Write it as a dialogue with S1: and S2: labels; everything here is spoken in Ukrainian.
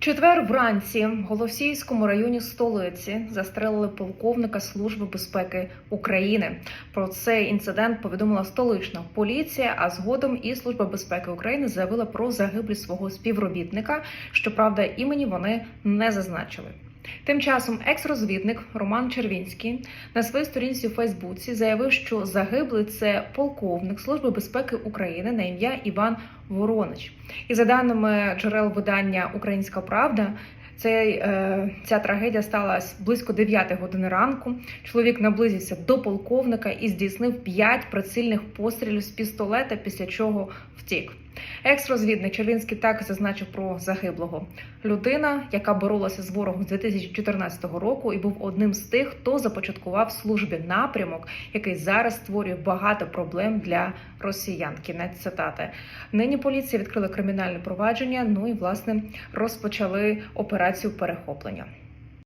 S1: Четвер вранці в Голосіївському районі столиці застрелили полковника Служби безпеки України. Про цей інцидент повідомила столична поліція. А згодом і Служба безпеки України заявила про загиблість свого співробітника. Щоправда, імені вони не зазначили. Тим часом екс-розвідник Роман Червінський на своїй сторінці у Фейсбуці заявив, що загиблий це полковник Служби безпеки України на ім'я Іван Воронич. І за даними джерел видання Українська Правда. Цей, е, ця трагедія сталася близько 9 години ранку. Чоловік наблизився до полковника і здійснив 5 прицільних пострілів з пістолета, після чого втік. Екс-розвідник Червінський так зазначив про загиблого людина, яка боролася з ворогом з 2014 року, і був одним з тих, хто започаткував службі напрямок, який зараз створює багато проблем для росіян. Кінець цитати. Нині поліція відкрила кримінальне провадження. Ну і власне розпочали операцію перехоплення.